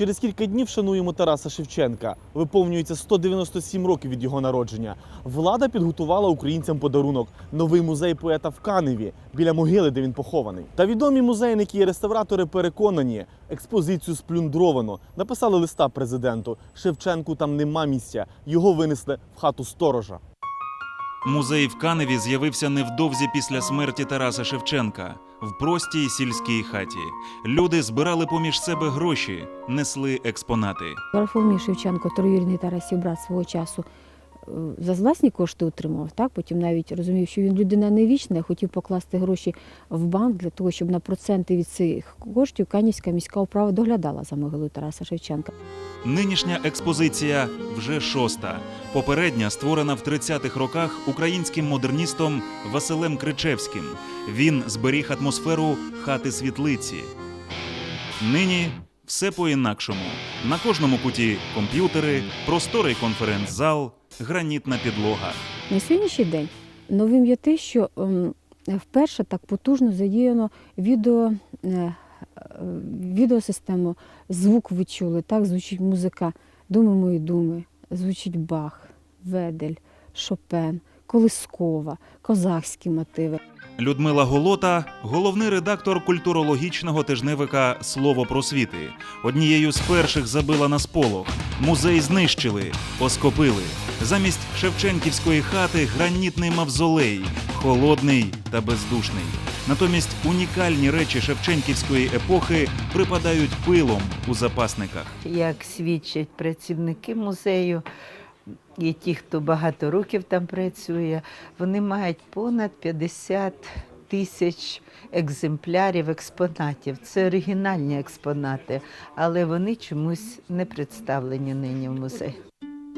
Через кілька днів шануємо Тараса Шевченка. Виповнюється 197 років від його народження. Влада підготувала українцям подарунок новий музей поета в Каневі біля могили, де він похований. Та відомі музейники і реставратори переконані, експозицію сплюндровано. Написали листа президенту. Шевченку там нема місця. Його винесли в хату сторожа. Музей в Каневі з'явився невдовзі після смерті Тараса Шевченка в простій сільській хаті. Люди збирали поміж себе гроші, несли експонати. Варфоломій Шевченко, троюрідний Тарасів брат свого часу, е, за власні кошти отримав. Так? Потім навіть розумів, що він людина не вічна, хотів покласти гроші в банк для того, щоб на проценти від цих коштів Канівська міська управа доглядала за могилою Тараса Шевченка. Нинішня експозиція вже шоста. Попередня створена в 30-х роках українським модерністом Василем Кричевським. Він зберіг атмосферу хати світлиці. Нині все по-інакшому. На кожному куті комп'ютери, просторий конференц-зал, гранітна підлога. На сьогоднішній день новим є те, що ем, вперше так потужно задіяно відео, е, відеосистему, звук ви чули, так звучить музика Думи мої думи, звучить Бах, Ведель, Шопен, Колискова, козахські мотиви. Людмила Голота, головний редактор культурологічного тижневика Слово просвіти. Однією з перших забила на сполох. Музей знищили, оскопили. Замість Шевченківської хати гранітний мавзолей, холодний та бездушний. Натомість унікальні речі Шевченківської епохи припадають пилом у запасниках. як свідчать працівники музею і ті, хто багато років там працює, вони мають понад 50 тисяч екземплярів експонатів. Це оригінальні експонати, але вони чомусь не представлені нині в музеї.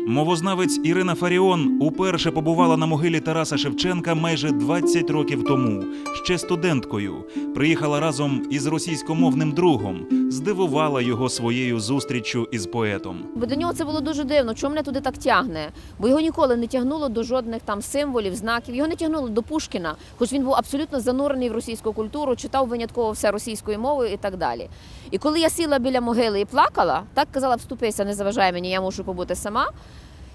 Мовознавець Ірина Фаріон уперше побувала на могилі Тараса Шевченка майже 20 років тому, ще студенткою. Приїхала разом із російськомовним другом, здивувала його своєю зустріччю із поетом. Бо до нього це було дуже дивно, чому мене туди так тягне. Бо його ніколи не тягнуло до жодних там символів, знаків. Його не тягнуло до Пушкіна, хоч він був абсолютно занурений в російську культуру, читав винятково все російською мовою і так далі. І коли я сіла біля могили і плакала, так казала, вступися, не заважай мені, я мушу побути сама.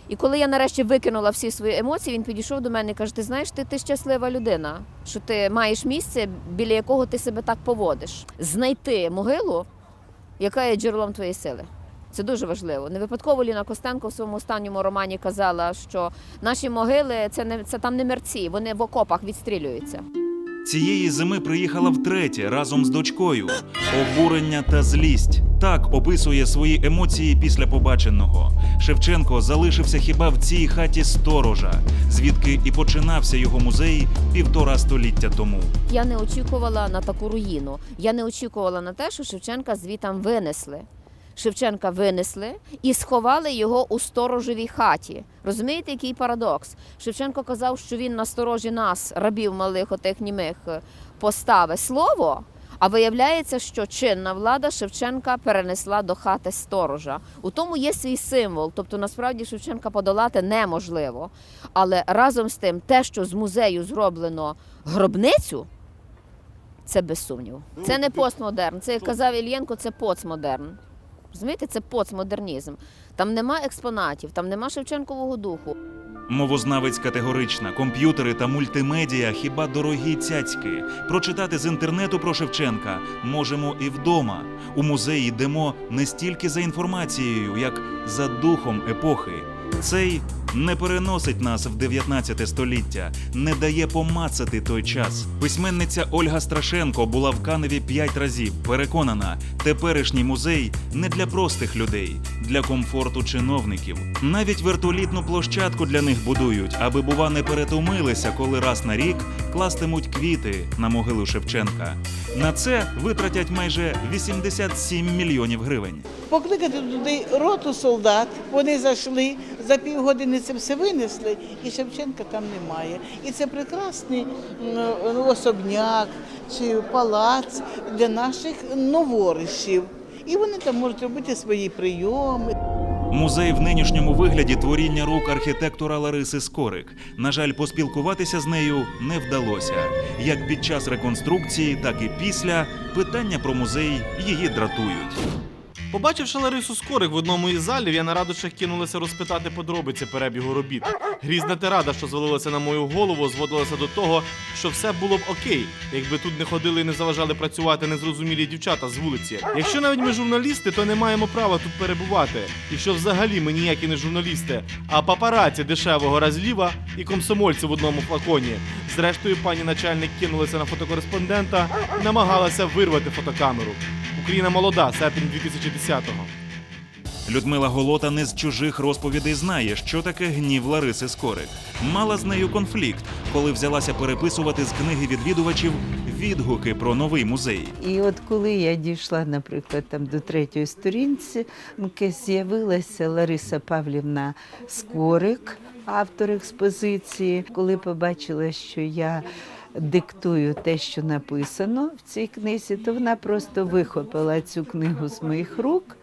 І коли я нарешті викинула всі свої емоції, він підійшов до мене і каже: Ти знаєш, ти, ти щаслива людина, що ти маєш місце, біля якого ти себе так поводиш. Знайти могилу, яка є джерелом твоєї сили. Це дуже важливо. Не випадково Ліна Костенко в своєму останньому романі казала, що наші могили це не це там не мерці, вони в окопах відстрілюються. Цієї зими приїхала втретє разом з дочкою. Обурення та злість. Так описує свої емоції після побаченого. Шевченко залишився хіба в цій хаті сторожа, звідки і починався його музей півтора століття тому. Я не очікувала на таку руїну. Я не очікувала на те, що Шевченка звітам винесли. Шевченка винесли і сховали його у сторожевій хаті. Розумієте, який парадокс? Шевченко казав, що він на сторожі нас, рабів малих, отих німих, поставить слово. А виявляється, що чинна влада Шевченка перенесла до хати сторожа. У тому є свій символ. Тобто, насправді Шевченка подолати неможливо. Але разом з тим, те, що з музею зроблено гробницю, це без сумніву. Це не постмодерн. Це як казав Ільєнко, це поцмодерн. Розумієте, це поцмодернізм. Там нема експонатів, там нема Шевченкового духу. Мовознавець категорична, комп'ютери та мультимедіа хіба дорогі цяцьки. Прочитати з інтернету про Шевченка можемо і вдома. У музеї йдемо не стільки за інформацією, як за духом епохи. Цей не переносить нас в 19 століття, не дає помацати той час. Письменниця Ольга Страшенко була в Каневі п'ять разів. Переконана, теперішній музей не для простих людей, для комфорту чиновників. Навіть вертолітну площадку для них будують, аби бува не перетомилися, коли раз на рік кластимуть квіти на могилу Шевченка. На це витратять майже 87 мільйонів гривень. Покликати туди роту солдат, вони зайшли, за півгодини це все винесли, і Шевченка там немає. І це прекрасний особняк чи палац для наших новоришів. І вони там можуть робити свої прийоми. Музей в нинішньому вигляді творіння рук архітектора Лариси Скорик. На жаль, поспілкуватися з нею не вдалося. Як під час реконструкції, так і після питання про музей її дратують. Побачивши Ларису Скорик в одному із залів, я на радощах кинулася розпитати подробиці перебігу робіт. Грізна тирада, що звалилася на мою голову, зводилася до того, що все було б окей, якби тут не ходили і не заважали працювати незрозумілі дівчата з вулиці. Якщо навіть ми журналісти, то не маємо права тут перебувати. І що взагалі ми ніякі не журналісти, а папараці дешевого разліва і комсомольці в одному флаконі. Зрештою, пані начальник кинулася на фотокореспондента і намагалася вирвати фотокамеру. Україна молода, серпень 2010-го. Людмила Голота не з чужих розповідей знає, що таке гнів Лариси Скорик. Мала з нею конфлікт, коли взялася переписувати з книги відвідувачів відгуки про новий музей. І от коли я дійшла, наприклад, там до третьої сторінці, мки з'явилася Лариса Павлівна Скорик, автор експозиції. Коли побачила, що я диктую те, що написано в цій книзі, то вона просто вихопила цю книгу з моїх рук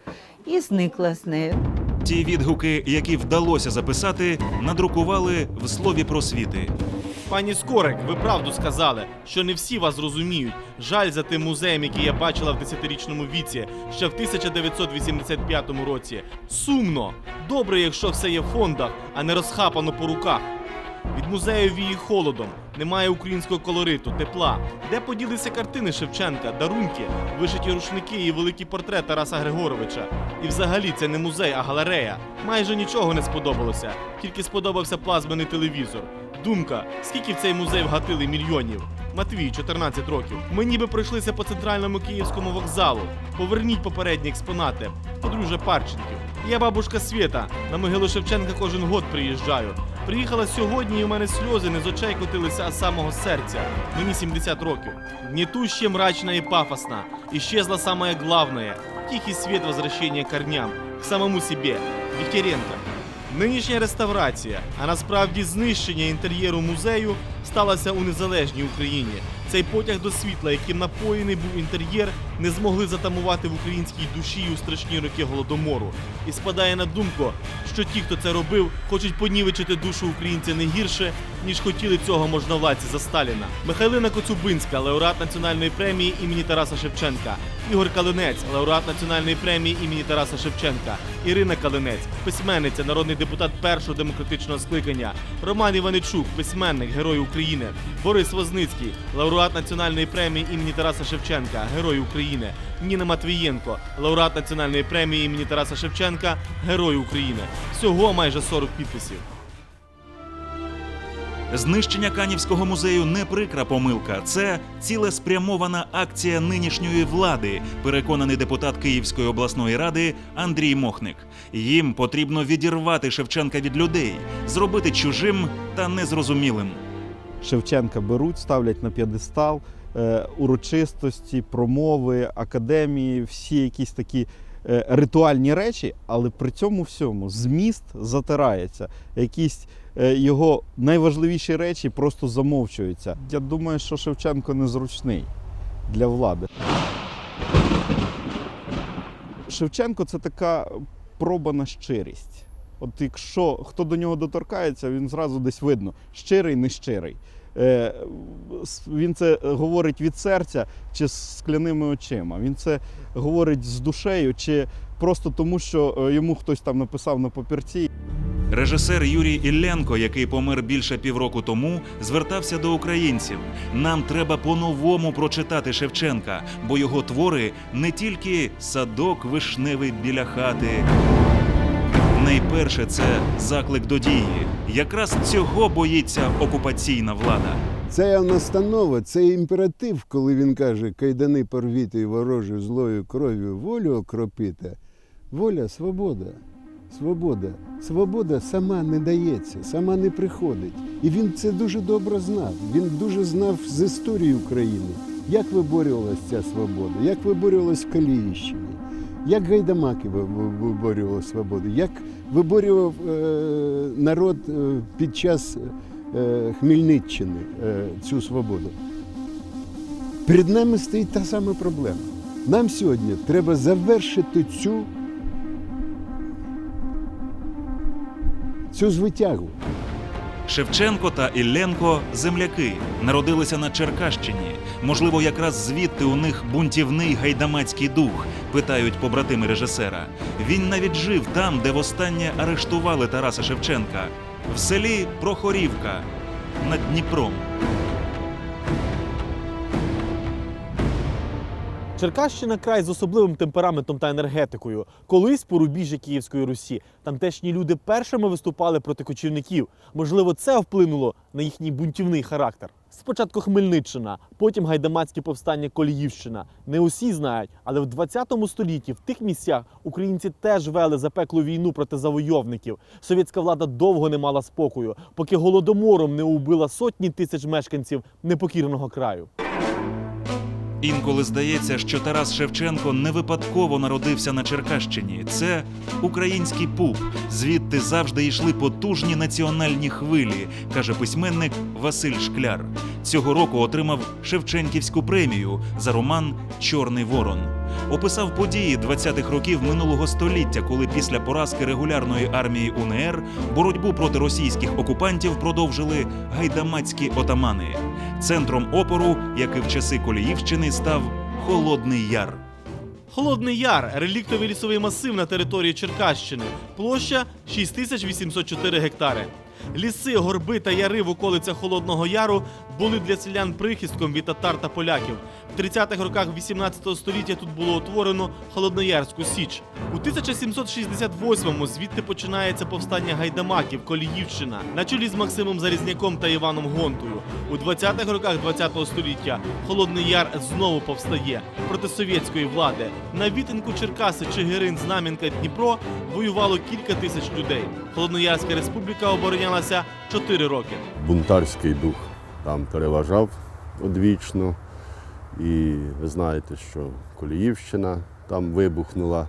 і зникла з нею. Ті відгуки, які вдалося записати, надрукували в слові просвіти. Пані Скорик, ви правду сказали, що не всі вас розуміють. Жаль за тим музеєм, який я бачила в 10-річному віці, ще в 1985 році. Сумно. Добре, якщо все є в фондах, а не розхапано по руках. Від музею віє холодом, немає українського колориту, тепла. Де поділися картини Шевченка, дарунки, вишиті рушники і великий портрет Тараса Григоровича. І взагалі це не музей, а галерея. Майже нічого не сподобалося, тільки сподобався плазмений телевізор. Думка, скільки в цей музей вгатили мільйонів? Матвій, 14 років. Ми ніби пройшлися по центральному київському вокзалу. Поверніть попередні експонати. Подружжя Парченків. Я бабушка Свєта. На могилу Шевченка кожен год приїжджаю. Приїхала сьогодні, і у мене сльози не з очей котилися, а з самого серця. Мені 70 років. Гнетущая, мрачная и пафосно. Исчезло самое главное. Тихий свет возвращения корням, к самому себе. Вікеренко. Нинішня реставрація, а насправді знищення інтер'єру музею сталося у незалежній Україні. Цей потяг до світла, яким напоєний був інтер'єр, не змогли затамувати в українській душі у страшні роки голодомору. І спадає на думку, що ті, хто це робив, хочуть понівечити душу українця не гірше, ніж хотіли цього можновладці за Сталіна. Михайлина Коцюбинська, лауреат національної премії імені Тараса Шевченка, Ігор Калинець, лауреат національної премії імені Тараса Шевченка, Ірина Калинець, письменниця, народний депутат першого демократичного скликання, Роман Іваничук, письменник, герой України, Борис Возницький, лауреат національної премії імені Тараса Шевченка, герой України, Ніна Матвієнко, лауреат національної премії імені Тараса Шевченка, герой України. Всього майже 40 підписів. Знищення Канівського музею не прикра помилка. Це цілеспрямована акція нинішньої влади, переконаний депутат Київської обласної ради Андрій Мохник. Їм потрібно відірвати Шевченка від людей, зробити чужим та незрозумілим. Шевченка беруть, ставлять на п'єдестал, е, урочистості, промови, академії, всі якісь такі е, ритуальні речі, але при цьому всьому зміст затирається. Якісь е, його найважливіші речі просто замовчуються. Я думаю, що Шевченко незручний для влади. Шевченко це така проба на щирість. От якщо хто до нього доторкається, він зразу десь видно, щирий, не щирий. Е, Він це говорить від серця чи з скляними очима. Він це говорить з душею, чи просто тому, що е, йому хтось там написав на папірці. Режисер Юрій Ілленко, який помер більше півроку тому, звертався до українців. Нам треба по-новому прочитати Шевченка, бо його твори не тільки садок вишневий біля хати. Найперше це заклик до дії. Якраз цього боїться окупаційна влада. Це настанова, це імператив, коли він каже, кайдани порвіти і ворожу злою кров'ю волю окропіте. Воля свобода. Свобода. Свобода сама не дається, сама не приходить. І він це дуже добре знав. Він дуже знав з історії України, як виборювалася ця свобода, як виборювалась в Каліївщині, як гайдамаки ви- ви- виборювали свободу, як виборював е, народ е, під час е, Хмельниччини цю свободу. Перед нами стоїть та сама проблема. Нам сьогодні треба завершити цю, цю звитягу. Шевченко та Ілленко земляки народилися на Черкащині. Можливо, якраз звідти у них бунтівний гайдамацький дух, питають побратими режисера. Він навіть жив там, де востаннє арештували Тараса Шевченка, в селі Прохорівка над Дніпром. Черкащина край з особливим темпераментом та енергетикою. Колись по рубіжжі Київської Русі тамтешні люди першими виступали проти кочівників. Можливо, це вплинуло на їхній бунтівний характер. Спочатку Хмельниччина, потім гайдамацьке повстання Коліївщина. Не усі знають, але в 20 столітті в тих місцях українці теж вели запеклу війну проти завойовників. Совєтська влада довго не мала спокою, поки голодомором не убила сотні тисяч мешканців непокірного краю. Інколи здається, що Тарас Шевченко не випадково народився на Черкащині. Це український пуп. Звідти завжди йшли потужні національні хвилі, каже письменник Василь Шкляр. Цього року отримав Шевченківську премію за роман Чорний Ворон. Описав події 20-х років минулого століття, коли після поразки регулярної армії УНР боротьбу проти російських окупантів продовжили гайдамацькі отамани. Центром опору, як і в часи Коліївщини, став Холодний Яр. Холодний Яр реліктовий лісовий масив на території Черкащини. Площа 6804 гектари. Ліси, горби та яри в околицях Холодного Яру були для селян прихистком від татар та поляків. В 30-х роках 18 століття тут було утворено Холодноярську Січ. У 1768-му звідти починається повстання гайдамаків, Коліївщина, на чолі з Максимом Залізняком та Іваном Гонтою. У 20-х роках 20-го століття Холодний Яр знову повстає проти совєтської влади. На вітинку Черкаси, Чигирин, Знам'янка, Дніпро воювало кілька тисяч людей. Холодноярська республіка оборонялася 4 роки. бунтарський дух там переважав одвічно. І ви знаєте, що Коліївщина там вибухнула.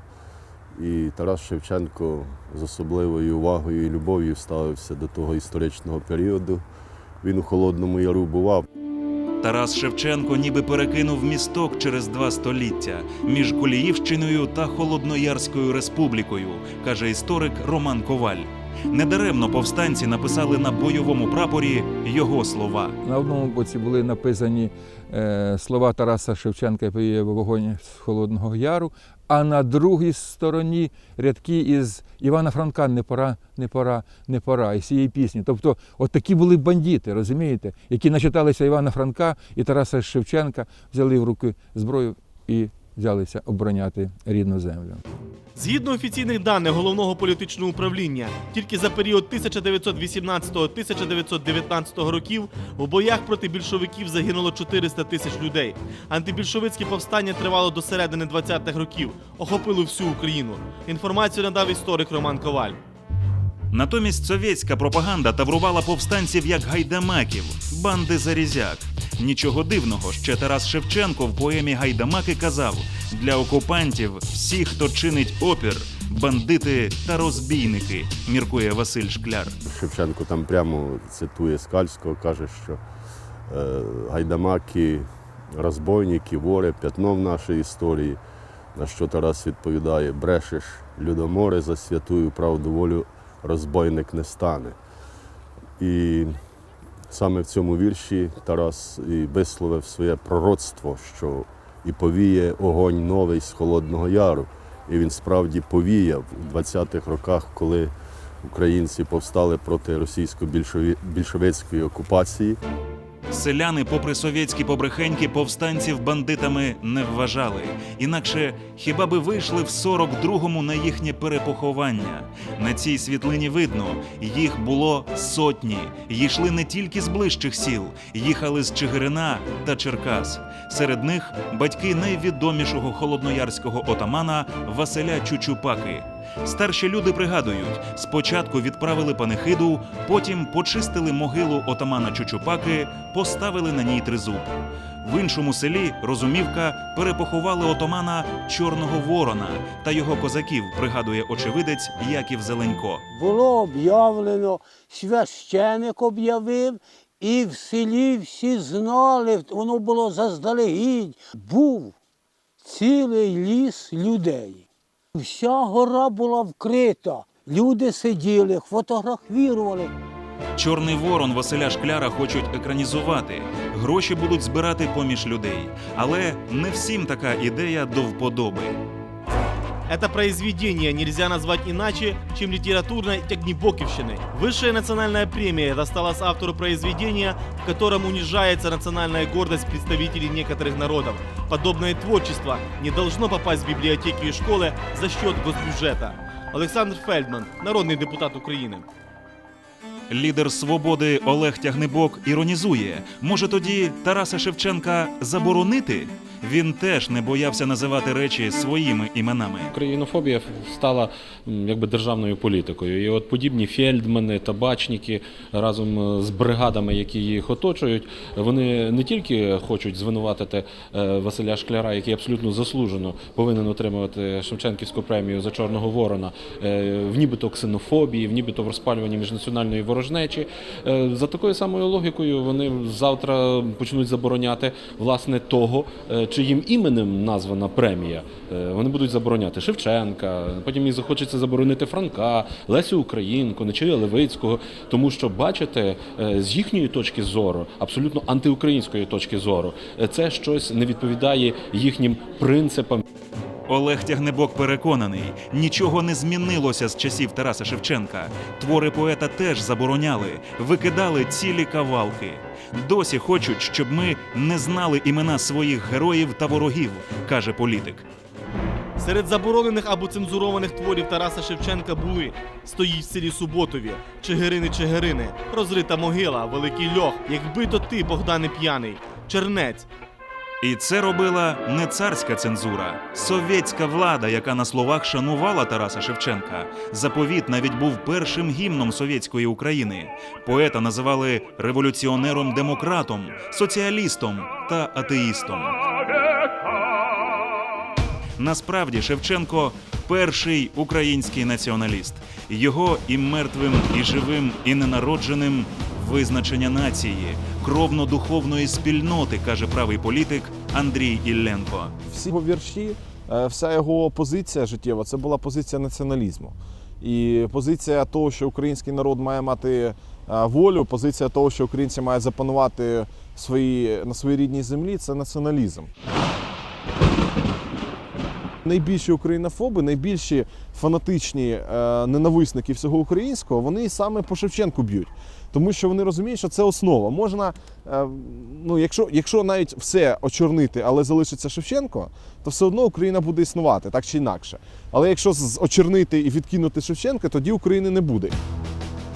І Тарас Шевченко з особливою увагою і любов'ю ставився до того історичного періоду. Він у Холодному Яру бував. Тарас Шевченко ніби перекинув місток через два століття між Коліївщиною та Холодноярською республікою, каже історик Роман Коваль. Недаремно повстанці написали на бойовому прапорі його слова. На одному боці були написані е, слова Тараса Шевченка «Повіє вогонь з Холодного Яру, а на другій стороні рядки із Івана Франка не пора, не пора, не пора із цієї пісні. Тобто, от такі були бандити, розумієте, які начиталися Івана Франка і Тараса Шевченка, взяли в руки зброю і взялися обороняти рідну землю. Згідно офіційних даних головного політичного управління, тільки за період 1919-1919 років у боях проти більшовиків загинуло 400 тисяч людей. Антибільшовицьке повстання тривало до середини 20-х років, охопило всю Україну. Інформацію надав історик Роман Коваль. Натомість совєтська пропаганда таврувала повстанців як гайдамаків, банди зарізяк. Нічого дивного, ще Тарас Шевченко в поемі Гайдамаки казав: для окупантів всі, хто чинить опір, бандити та розбійники, міркує Василь Шкляр. Шевченко там прямо цитує Скальського, каже, що е, гайдамаки, розбойники, вори, п'ятно в нашій історії. На що Тарас відповідає: брешеш, людоморе за святую правду волю розбойник не стане. І саме в цьому вірші Тарас і висловив своє пророцтво, що і повіє огонь новий з Холодного Яру. І він справді повіяв у 20-х роках, коли українці повстали проти російсько-більшовицької окупації. Селяни, попри совєтські побрехеньки, повстанців бандитами не вважали. Інакше хіба би вийшли в 42-му на їхнє перепоховання. На цій світлині видно, їх було сотні. Йшли не тільки з ближчих сіл, їхали з Чигирина та Черкас. Серед них батьки найвідомішого холодноярського отамана Василя Чучупаки. Старші люди пригадують, спочатку відправили панихиду, потім почистили могилу отамана Чучупаки, поставили на ній тризуб. В іншому селі Розумівка перепоховали отамана Чорного Ворона та його козаків, пригадує очевидець Яків Зеленько. було об'явлено, священик об'явив, і в селі всі знали, воно було заздалегідь. Був цілий ліс людей. Вся гора була вкрита. Люди сиділи, фотографували. Чорний ворон Василя Шкляра хочуть екранізувати. Гроші будуть збирати поміж людей. Але не всім така ідея до вподоби. Это произведение нельзя назвать иначе, чем литературной тягнебокивщиной. Высшая национальная премия досталась автору произведения, в котором унижается национальная гордость представителей некоторых народов. Подобное творчество не должно попасть в библиотеки и школы за счет госбюджета. Александр Фельдман, народный депутат Украины. Лідер свободи Олег Тягнебок іронізує: може тоді Тараса Шевченка заборонити? Він теж не боявся називати речі своїми іменами. Українофобія стала якби державною політикою. І от подібні фельдмани, табачники разом е, з бригадами, які їх оточують, вони не тільки хочуть звинуватити е, Василя Шкляра, який абсолютно заслужено повинен отримувати Шевченківську премію за Чорного Ворона, е, в нібито ксенофобії, в нібито в розпалюванні міжнаціональної ворожнечі. За такою самою логікою вони завтра почнуть забороняти власне того, чиїм іменем названа премія. Е, Вони будуть забороняти Шевченка, потім їм захочеться заборонити Франка, Лесю Українку, Нечия Левицького, тому що бачите, е, з їхньої точки зору, абсолютно антиукраїнської точки зору, е, це щось не відповідає їхнім принципам. Олег Тягнебок переконаний, нічого не змінилося з часів Тараса Шевченка. Твори поета теж забороняли, викидали цілі кавалки. Досі хочуть, щоб ми не знали імена своїх героїв та ворогів, каже політик. Серед заборонених або цензурованих творів Тараса Шевченка були Стоїть в селі Суботові, Чигирини Чигирини, Розрита могила, Великий льох, Якби то ти, Богдане п'яний, Чернець, І це робила не царська цензура, совєтська влада, яка на словах шанувала Тараса Шевченка. Заповіт навіть був першим гімном совєтської України. Поета називали революціонером-демократом, соціалістом та атеїстом. Насправді Шевченко перший український націоналіст. Його і мертвим, і живим, і ненародженим визначення нації, кровно-духовної спільноти, каже правий політик Андрій Ілленко. всі його вірші, е, вся його позиція життєва це була позиція націоналізму. І позиція того, що український народ має мати е, волю, позиція того, що українці мають запанувати свої, на своїй рідній землі, це націоналізм. Найбільші українофоби, найбільші фанатичні е, ненависники всього українського, вони саме по Шевченку б'ють. Тому що вони розуміють, що це основа. Можна, е, ну, якщо, якщо навіть все очорнити, але залишиться Шевченко, то все одно Україна буде існувати так чи інакше. Але якщо очорнити і відкинути Шевченка, тоді України не буде.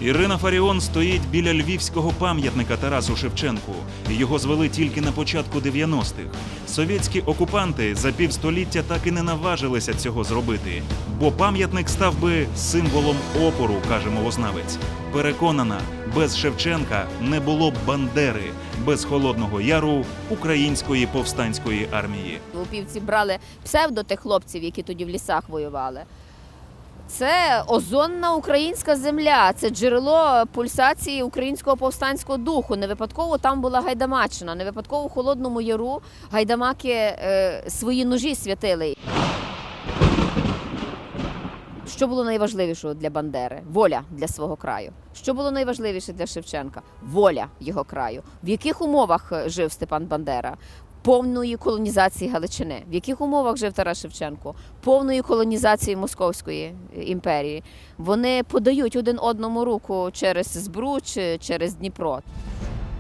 Ірина Фаріон стоїть біля львівського пам'ятника Тарасу Шевченку. Його звели тільки на початку 90-х. Совєтські окупанти за півстоліття так і не наважилися цього зробити, бо пам'ятник став би символом опору, каже мовознавець. Переконана, без Шевченка не було б Бандери, без Холодного Яру української повстанської армії. Лупівці брали псевдо тих хлопців, які тоді в лісах воювали. Це озонна українська земля, це джерело пульсації українського повстанського духу. Не випадково там була гайдамаччина, не випадково в Холодному Яру гайдамаки е, свої ножі святили. Що було найважливішого для Бандери? Воля для свого краю. Що було найважливіше для Шевченка? Воля його краю. В яких умовах е, жив Степан Бандера? Повної колонізації Галичини. В яких умовах жив Тарас Шевченко? Повної колонізації Московської імперії. Вони подають один одному руку через Збруч, через Дніпро.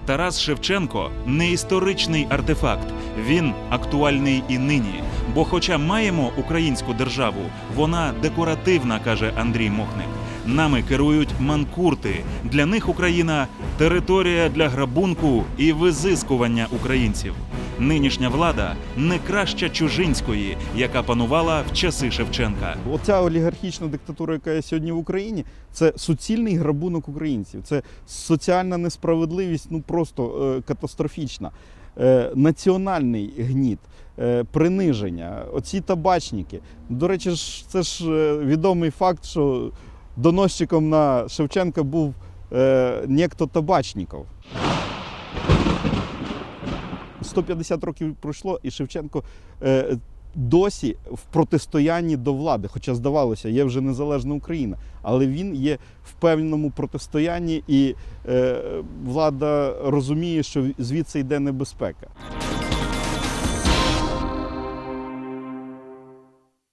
Тарас Шевченко не історичний артефакт, він актуальний і нині. Бо, хоча маємо українську державу, вона декоративна, каже Андрій Мохник. Нами керують манкурти. Для них Україна територія для грабунку і визискування українців. Нинішня влада не краща чужинської, яка панувала в часи Шевченка. Оця олігархічна диктатура, яка є сьогодні в Україні, це суцільний грабунок українців. Це соціальна несправедливість, ну просто е, катастрофічна. Е, національний гніт, е, приниження, оці табачники. До речі, це ж е, відомий факт, що доносчиком на Шевченка був е, некто Табачніков. 150 років пройшло, і Шевченко е, досі в протистоянні до влади. Хоча здавалося, є вже незалежна Україна, але він є в певному протистоянні, і е, влада розуміє, що звідси йде небезпека.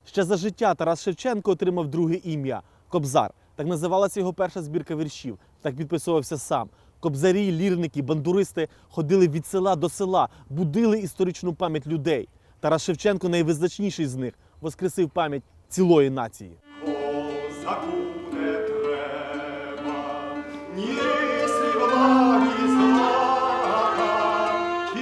Ще за життя Тарас Шевченко отримав друге ім'я Кобзар. Так називалася його перша збірка віршів. Так підписувався сам. Кобзарі, лірники, бандуристи ходили від села до села, будили історичну пам'ять людей. Тарас Шевченко найвизначніший з них воскресив пам'ять цілої нації.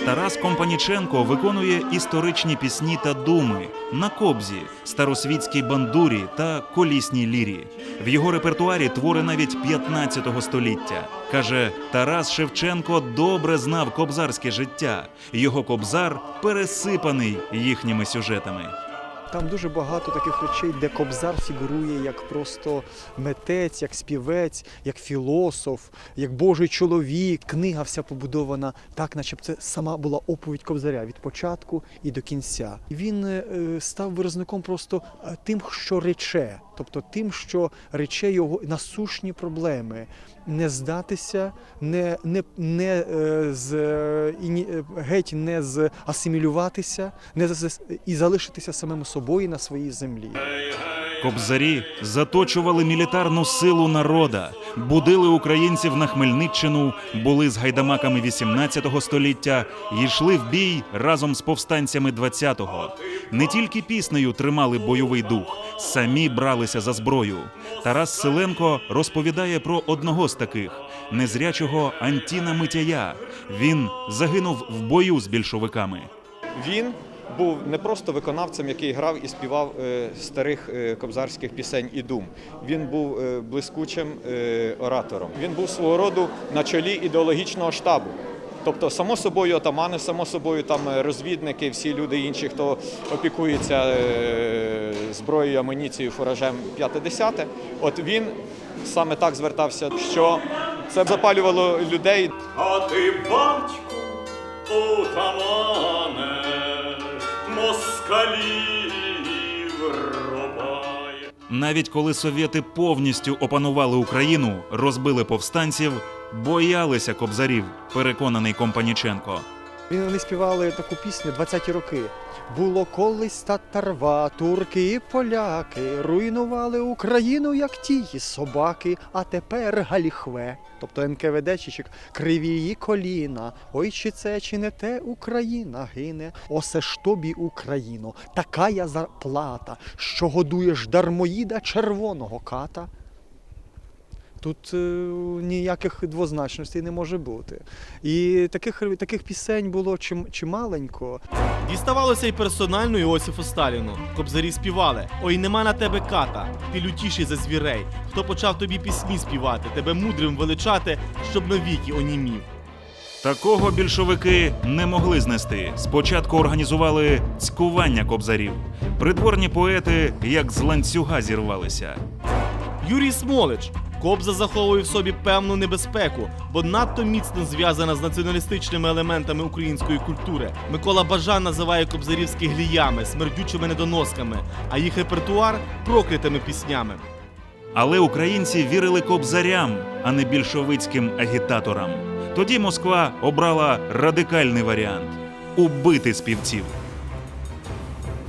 Тарас Компаніченко виконує історичні пісні та думи на кобзі, старосвітській бандурі та колісній лірі. В його репертуарі твори навіть 15 століття. Каже, Тарас Шевченко добре знав кобзарське життя. Його кобзар пересипаний їхніми сюжетами. Там дуже багато таких речей, де Кобзар фігурує як просто митець, як співець, як філософ, як Божий чоловік. Книга вся побудована так, наче це сама була оповідь Кобзаря від початку і до кінця. Він е, став виразником просто е, тим, що рече, тобто тим, що рече його насущні проблеми. Не здатися, не, не, не е, з е, е, геть не з асимілюватися, не і залишитися самим собою на своїй землі. Кобзарі заточували мілітарну силу народа, будили українців на Хмельниччину, були з гайдамаками 18 століття йшли в бій разом з повстанцями 20-го. Не тільки піснею тримали бойовий дух, самі бралися за зброю. Тарас Селенко розповідає про одного з таких незрячого Антіна Митяя. Він загинув в бою з більшовиками. Він був не просто виконавцем, який грав і співав е, старих е, кобзарських пісень і дум. Він був е, блискучим оратором. Він був свого роду на чолі ідеологічного штабу. Тобто, само собою отамани, само собою там розвідники, всі люди інші, хто опікується зброєю, амуніцією, фуражем 5-10. От він саме так звертався, що це запалювало людей. А ти, батьку, отамане, москалів рубає. Навіть коли совєти повністю опанували Україну, розбили повстанців, боялися кобзарів, переконаний Компаніченко. Він вони співали таку пісню 20-ті роки. Було колись татарва, турки і поляки руйнували Україну, як тії собаки, а тепер галіхве. Тобто НКВДчичик, криві її коліна. Ой, чи це, чи не те Україна гине. Осе ж тобі, Україно, така я зарплата, що годуєш дармоїда червоного ката. Тут е, ніяких двозначностей не може бути. І таких, таких пісень було чим, чималенько. Діставалося й персонально Іосифу Сталіну. Кобзарі співали: Ой, нема на тебе ката, ти лютіший за звірей. Хто почав тобі пісні співати, тебе мудрим величати, щоб навіки онімів. Такого більшовики не могли знести. Спочатку організували цькування кобзарів. Придворні поети як з ланцюга зірвалися. Юрій Смолич. Кобза заховує в собі певну небезпеку, бо надто міцно зв'язана з націоналістичними елементами української культури. Микола Бажан називає кобзарівські гліями, смердючими недоносками, а їх репертуар проклятими піснями. Але українці вірили кобзарям, а не більшовицьким агітаторам. Тоді Москва обрала радикальний варіант убити співців.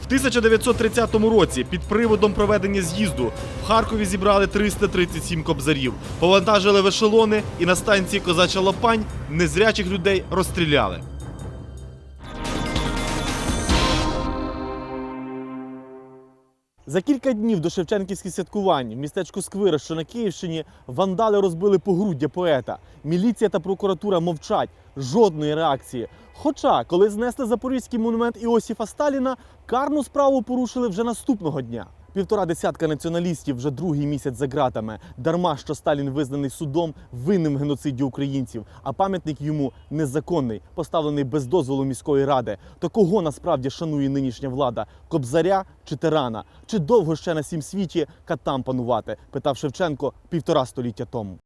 В 1930 році під приводом проведення з'їзду в Харкові зібрали 337 кобзарів, повантажили в ешелони і на станції Козача Лопань незрячих людей розстріляли. За кілька днів до Шевченківських святкувань в містечку Сквира, що на Київщині, вандали розбили погруддя поета. Міліція та прокуратура мовчать, жодної реакції. Хоча, коли знесли запорізький монумент Іосифа Сталіна, карну справу порушили вже наступного дня. Півтора десятка націоналістів вже другий місяць за ґратами. Дарма, що Сталін визнаний судом винним в геноциді українців, а пам'ятник йому незаконний, поставлений без дозволу міської ради. То кого насправді шанує нинішня влада? Кобзаря чи тирана? Чи довго ще на сім світі катам панувати? питав Шевченко півтора століття тому.